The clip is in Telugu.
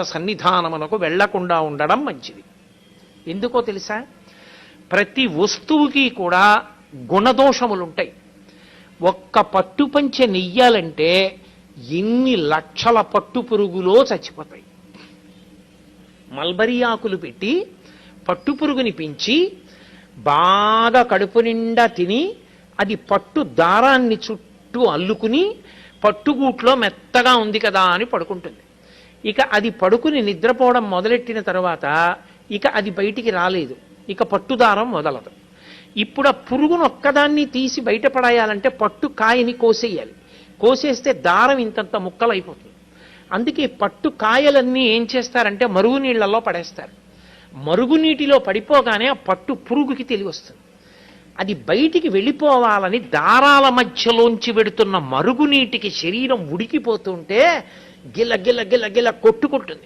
సన్నిధానమునకు వెళ్ళకుండా ఉండడం మంచిది. ఎందుకో తెలుసా? ప్రతి వస్తువుకి కూడా గుణదోషములుంటాయి. ఒక్క పట్టుపంచె నెయ్యాలంటే ఎన్ని లక్షల పట్టు పురుగులో చచ్చిపోతాయి. మల్బరీ ఆకులు పెట్టి పట్టు పురుగుని పెంచి బాగా కడుపు నిండా తిని అది పట్టు దారాన్ని చుట్టూ అల్లుకుని పట్టుగూట్లో మెత్తగా ఉంది కదా అని పడుకుంటుంది. ఇక అది పడుకుని నిద్రపోవడం మొదలెట్టిన తర్వాత ఇక అది బయటికి రాలేదు. ఇక పట్టుదారం మొదలదు. ఇప్పుడు ఆ పురుగును ఒక్కదాన్ని తీసి బయటపడాయాలంటే పట్టు కాయని కోసేయాలి. కోసేస్తే దారం ఇంతంత ముక్కలైపోతుంది. అందుకే పట్టు కాయలన్నీ ఏం చేస్తారంటే మరుగు నీళ్ళలో పడేస్తారు. మరుగునీటిలో పడిపోగానే ఆ పట్టు పురుగుకి తెలివి వస్తుంది అది బయటికి వెళ్ళిపోవాలని దారాల మధ్యలోంచి వెడుతున్న మరుగునీటికి శరీరం ఉడికిపోతుంటే గిల గిల గిల గిల కొట్టుకుంటుంది.